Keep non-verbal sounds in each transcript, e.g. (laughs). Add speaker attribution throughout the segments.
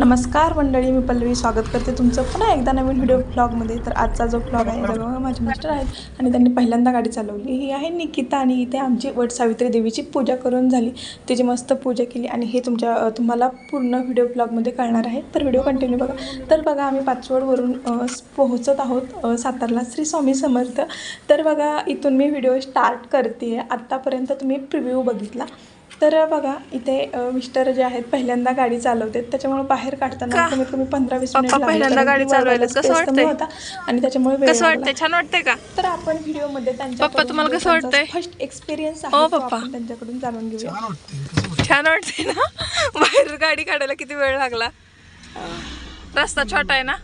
Speaker 1: नमस्कार मंडळी मी पल्लवी स्वागत करते तुमचं पुन्हा एकदा नवीन व्हिडिओ ब्लॉगमध्ये तर आजचा जो ब्लॉग आहे तर बघा माझे मिस्टर आहेत आणि त्यांनी पहिल्यांदा गाडी चालवली. ही आहे निकिता आणि इथे आमची वट सावित्री देवीची पूजा करून झाली. तिची मस्त पूजा केली आणि हे तुमच्या तुम्हाला पूर्ण व्हिडिओ ब्लॉगमध्ये कळणार आहे. तर व्हिडिओ कंटिन्यू बघा. तर बघा आम्ही पाचवडवरून पोहोचत आहोत सातारला श्री स्वामी समर्थ. तर बघा इथून मी व्हिडिओ स्टार्ट करते आत्तापर्यंत तुम्ही प्रिव्ह्यू बघितला. तर बघा इथे मिस्टर जे आहेत पहिल्यांदा गाडी चालवतात त्याच्यामुळे बाहेर काढताना
Speaker 2: का?
Speaker 1: कमीत कमी पंधरा वीस मिनिट.
Speaker 2: पहिल्यांदा गाडी
Speaker 1: की
Speaker 2: चालवायला कसं वाटतंय?
Speaker 1: होता आणि त्याच्यामुळे
Speaker 2: कसं. वाटतंय छान वाटतंय का
Speaker 1: तर आपण व्हिडिओमध्ये त्यांच्या
Speaker 2: पप्पा, तुम्हाला कसं वाटतंय?
Speaker 1: फर्स्ट एक्सपिरियन्स तो
Speaker 2: पप्पा.
Speaker 1: त्यांच्याकडून जाणून घेऊया
Speaker 2: छान वाटते ना बाहेर गाडी काढायला किती वेळ लागला रस्ता छोटा आहे ना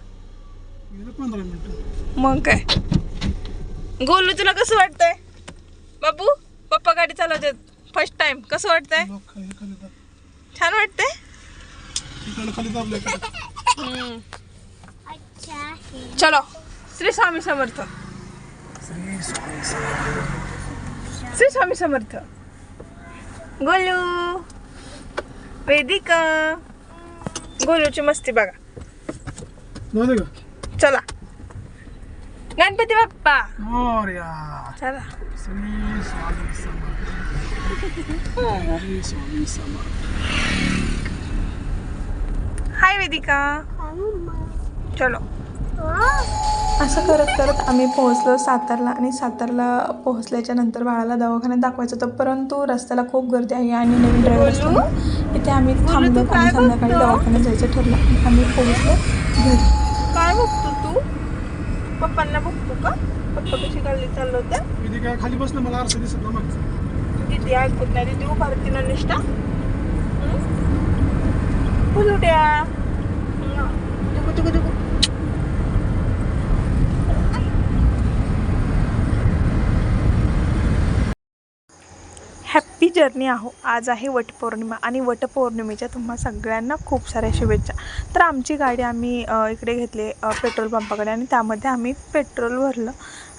Speaker 2: मग काय गोलू तुला कसं वाटतंय बाबू पप्पा गाडी चालवते फर्स्ट टाइम. कसं वाटतंय. छान वाटतंय? चलो. श्री स्वामी समर्थ. श्री स्वामी समर्थ. गोलू. वेदिका. गोलूची मस्ती बघा. चला. गणपती बाप्पा.
Speaker 3: मोरया.
Speaker 2: चला.
Speaker 3: श्री स्वामी समर्थ. (laughs) श्री स्वामी समर्थ.
Speaker 2: हाय वेदिका. चलो.
Speaker 1: असं करत करत आम्ही पोहोचलो सातारला आणि सातारला पोहोचल्याच्या नंतर बाळाला दवाखान्यात दाखवायचं होतं परंतु रस्त्याला खूप गर्दी आहे आणि नवीन ड्रायव्हर इथे आम्ही थांबलो आणि संध्याकाळी? दवाखान्यात जायचं ठरलं. आम्ही पोहोचलो घरी.
Speaker 2: काय पप्पांना बघतो का? पप्पा कशी गाडी चालवते
Speaker 3: विधी काय खाली बसलं मला आरसा दिसत ना मागचं.
Speaker 2: दिदी ऐकत नाही दिदी उभारती ना निष्ठा? बोलू द्या. दुगु दुगु जर्नी आहो. आज आहे वटपौर्णिमा आणि वटपौर्णिमेच्या तुम्हा सगळ्यांना खूप साऱ्या शुभेच्छा. तर आमची गाडी आम्ही इकडे घेतली पेट्रोल पंपाकडे आणि त्यामध्ये आम्ही पेट्रोल भरलं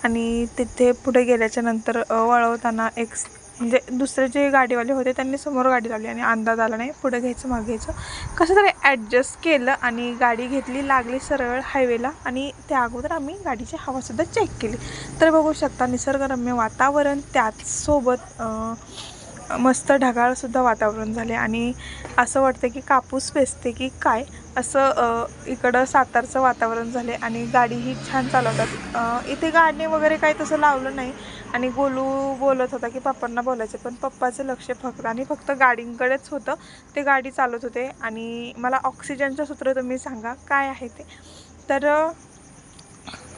Speaker 2: आणि तिथे पुढे गेल्याच्यानंतर वळवताना एक म्हणजे दुसरे जे गाडीवाले होते त्यांनी समोर गाडी लावली आणि अंदाज आला नाही पुढे घ्यायचं मागे घ्यायचं. कसं तरी ॲडजस्ट केलं आणि गाडी घेतली लागली सरळ हायवेला आणि त्या अगोदर आम्ही गाडीची हवासुद्धा चेक केली. तर बघू शकता निसर्गरम्य वातावरण त्याचसोबत मस्त ढगाळसुद्धा वातावरण झाले आणि असं वाटतं की कापूस पेसते की काय असं इकडं सातारचं वातावरण झाले आणि गाडीही छान चालवतात. इथे गाडणे वगैरे काही तसं लावलं नाही. आणि गोलू बोलत होता की पप्पांना बोलायचं पण पप्पाचं लक्ष फक्त आणि फक्त गाडींकडेच होतं. ते गाडी चालवत होते आणि मला ऑक्सिजनचं सूत्र तुम्ही सांगा काय आहे ते? तर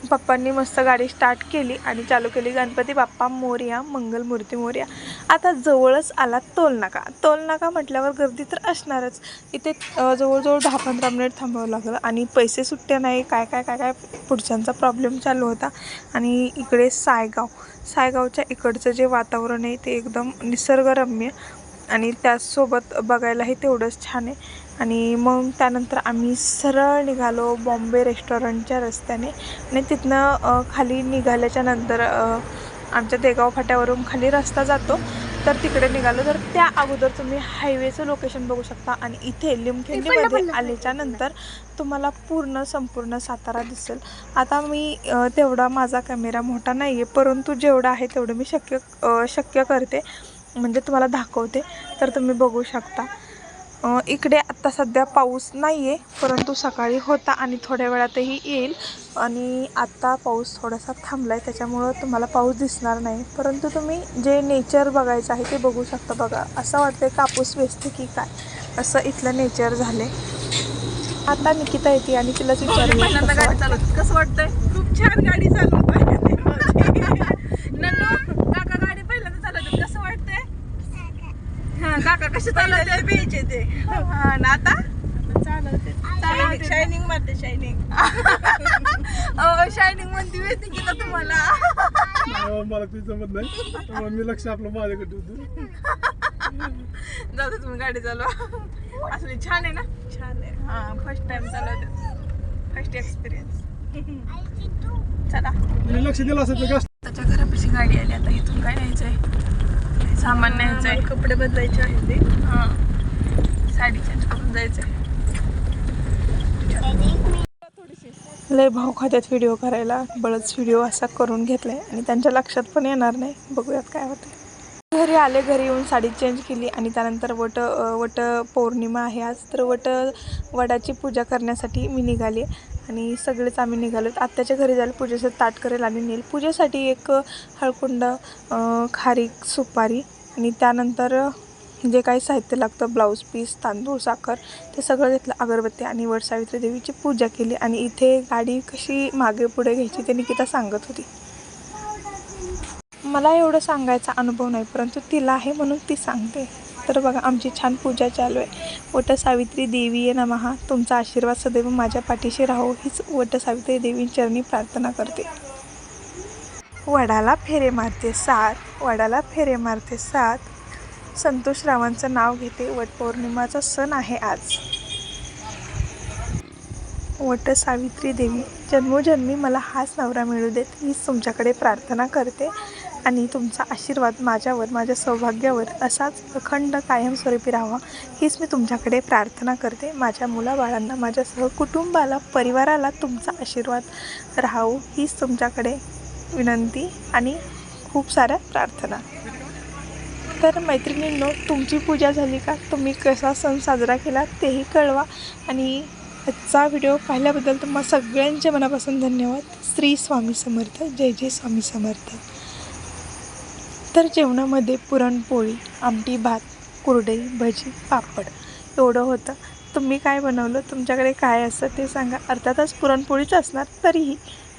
Speaker 2: पप्पांनी मस्त गाडी स्टार्ट केली आणि चालू केली. गणपती बाप्पा मोर्या मंगलमूर्ती मोर्या. आता जवळच आला टोलनाका टोलनाका म्हटल्यावर गर्दी तर असणारच. इथे जवळजवळ दहा पंधरा मिनिट थांबावं लागलं आणि पैसे सुट्टे नाही काय काय काय काय पुढच्यांचा प्रॉब्लेम चालू होता. आणि इकडे सायगाव. सायगावच्या इकडचं जे वातावरण आहे ते एकदम निसर्गरम्य आणि त्याचसोबत बघायलाही तेवढंच छान आहे. आणि मग त्यानंतर आम्ही सरळ निघालो बॉम्बे रेस्टॉरंटच्या रस्त्याने. आणि तिथनं खाली निघाल्याच्या नंतर आमच्या देगाव फाट्यावरून खाली रस्ता जातो. तर तिकडे निघालो. तर त्या अगोदर तुम्ही हायवेचं लोकेशन बघू शकता आणि इथे लिमखिंडीमध्ये आल्याच्यानंतर तुम्हाला पूर्ण संपूर्ण सातारा दिसेल. आता मी तेवढा माझा कॅमेरा मोठा नाही आहे परंतु जेवढा आहे तेवढं मी शक्य शक्य करते. म्हणजे तुम्हाला दाखवते. तर तुम्ही बघू शकता. इकडे आत्ता सध्या पाऊस नाही आहे परंतु सकाळी होता आणि थोड्या वेळातही येईल. आणि आत्ता पाऊस थोडासा थांबला आहे त्याच्यामुळं तुम्हाला पाऊस दिसणार नाही. परंतु तुम्ही जे नेचर बघायचं आहे ते बघू शकता बघा. असं वाटतं कापूस वेचते की काय? असं इथलं नेचर झाले आता निकिता येते आणि तिलाच विचारलं
Speaker 1: कसं
Speaker 2: गाडी
Speaker 1: वाटतं.
Speaker 2: चालवत कसं वाटतंय? खूप छान गाडी चालवतोय नन्नू काका गाडी पहिल्यांदा चालवतात कसं वाटतंय हा काका कसे चालवते बेचे ते हा ना आता? चालवते शायनिंग मारते शायनिंग शायनिंग म्हणते वेती (laughs) की तुम्हाला?
Speaker 3: मला ते जमत नाही. मी लक्ष आपलं माझ्याकडे होतं
Speaker 2: जाऊ दे तुम्ही गाडी चालवा. असली छान आहे ना? छान आहे. हा फर्स्ट टाइम चालवते. फर्स्ट एक्सपिरियन्स चला.
Speaker 3: मी लक्ष दिलं असं तर
Speaker 2: त्याच्या घरापाशी गाडी आली आता इथून काय न्यायचंय? सामान आहे कपडे बदलायचे आहे ते. हां. साडी चेंज करून जायचं आहे लय भाऊ खात्यात व्हिडिओ करायला. बळच व्हिडिओ असा करून घेतला आहे आणि त्यांच्या लक्षात पण येणार नाही. बघूयात काय होतं घरी आले घरी येऊन साडी चेंज केली. आणि त्यानंतर वट वट पौर्णिमा आहे आज. तर वट वडाची पूजा करण्यासाठी मी निघाली. आणि सगळेच आम्ही निघालो आत्याच्या घरी जायला पूजेचं ताट करेल आणि नेल. पूजेसाठी एक हळकुंड खारीक सुपारी आणि त्यानंतर जे काही साहित्य लागतं ब्लाऊज पीस तांदूळ साखर ते सगळं घेतलं अगरबत्ती आणि वटसावित्री देवीची पूजा केली आणि इथे गाडी कशी मागे पुढे घ्यायची ते निकिता सांगत होती. मला एवढं सांगायचा अनुभव नाही परंतु तिला आहे म्हणून ती सांगते. तर बघा आमची छान पूजा चालू आहे. वट सावित्री देवी ये नमहा तुमचा आशीर्वाद सदैव माझ्या पाठीशी राहो. हीच वट सावित्री देवींचरणी प्रार्थना करते. वडाला फेरे मारते सात. वडाला फेरे मारते सात. संतोष रावांचं नाव घेते. वटपौर्णिमाचा सण आहे आज. वट सावित्री देवी जन्मोजन्मी मला हाच नवरा मिळू देत हीच तुमच्याकडे प्रार्थना करते. आणि तुमचा आशीर्वाद माझ्यावर माझ्या सौभाग्यावर असाच अखंड कायमस्वरूपी राहावा हीच मी तुमच्याकडे प्रार्थना करते. माझ्या मुलाबाळांना माझ्यासह कुटुंबाला परिवाराला तुमचा आशीर्वाद राहावं हीच तुमच्याकडे विनंती आणि खूप साऱ्या प्रार्थना. तर मैत्रिणींनो तुमची पूजा झाली का? तुम्ही कसा सण साजरा केला तेही कळवा आणि आजचा व्हिडिओ पाहिल्याबद्दल तुम्हाला सगळ्यांच्या मनापासून धन्यवाद. श्री स्वामी समर्थ. जय जय स्वामी समर्थ. तर जेवणामध्ये पुरणपोळी आमटी भात कुरडई भजी पापड एवढं होतं. तुम्ही काय बनवलं? तुमच्याकडे काय असतं ते सांगा. अर्थातच पुरणपोळीच असणार तरीही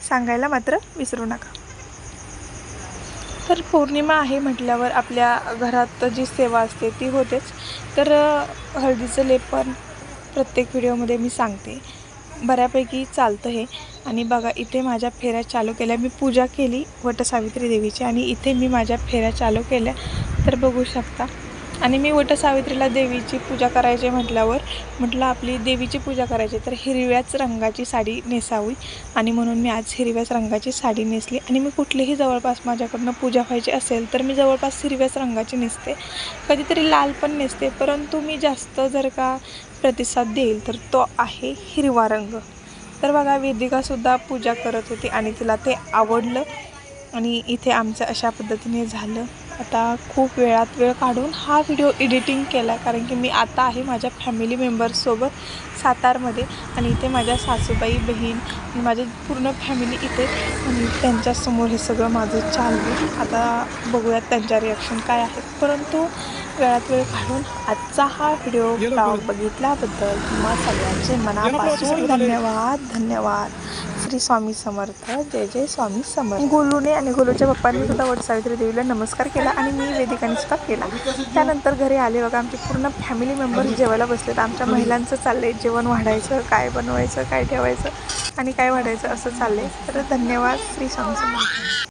Speaker 2: सांगायला मात्र विसरू नका. तर पौर्णिमा आहे म्हटल्यावर आपल्या घरात जी सेवा असते ती होतेच. तर हळदीचं लेपन प्रत्येक व्हिडिओमध्ये मी सांगते. बऱ्यापैकी चालतं हे. आणि बघा इथे माझ्या फेऱ्या चालू केल्या. मी पूजा केली वटसावित्री देवीची आणि इथे मी माझ्या फेऱ्या चालू केल्या. तर बघू शकता. आणि मी वटसावित्रीला देवीची पूजा करायची म्हटल्यावर म्हटलं आपली देवीची पूजा करायची तर हिरव्याच रंगाची साडी नेसावी. आणि म्हणून मी आज हिरव्याच रंगाची साडी नेसली. आणि मी कुठलीही जवळपास माझ्याकडनं पूजा व्हायची असेल तर मी जवळपास हिरव्याच रंगाची नेसते. कधीतरी लाल पण नेसते परंतु मी जास्त जर का प्रतिसाद देईल तर तो आहे हिरवा रंग. तर बघा वेदिकासुद्धा पूजा करत होती आणि तिला ते आवडलं आणि इथे आमचं अशा पद्धतीने झालं. आता खूप वेळात वेळ काढून हा व्हिडिओ एडिटिंग केला कारण की मी आता आहे माझ्या फॅमिली मेंबर्ससोबत सातारमध्ये आणि इथे माझ्या सासूबाई बहीण आणि माझी पूर्ण फॅमिली इथे आणि त्यांच्यासमोर हे सगळं माझं चाललं आता बघूयात त्यांच्या रिॲक्शन काय आहे परंतु वेळात वेळ काढून आजचा हा व्हिडिओ बघितल्याबद्दल तुम्हा सगळ्यांचे मनापासून धन्यवाद. धन्यवाद. श्री स्वामी समर्थ जय जय स्वामी समर्थ. गोलूने आणि गोलूच्या पप्पांनी सुद्धा वट सावित्री देवीला नमस्कार केला आणि मी वेदिकाने सुद्धा केला. त्यानंतर घरी आले बघा आमचे पूर्ण फॅमिली मेंबर्स जेवायला बसलेत. आमच्या महिलांचं चाललंय जेवण वाढायचं काय बनवायचं काय ठेवायचं आणि काय वाढायचं असं चाललंय. तर धन्यवाद श्री स्वामी समर्थ.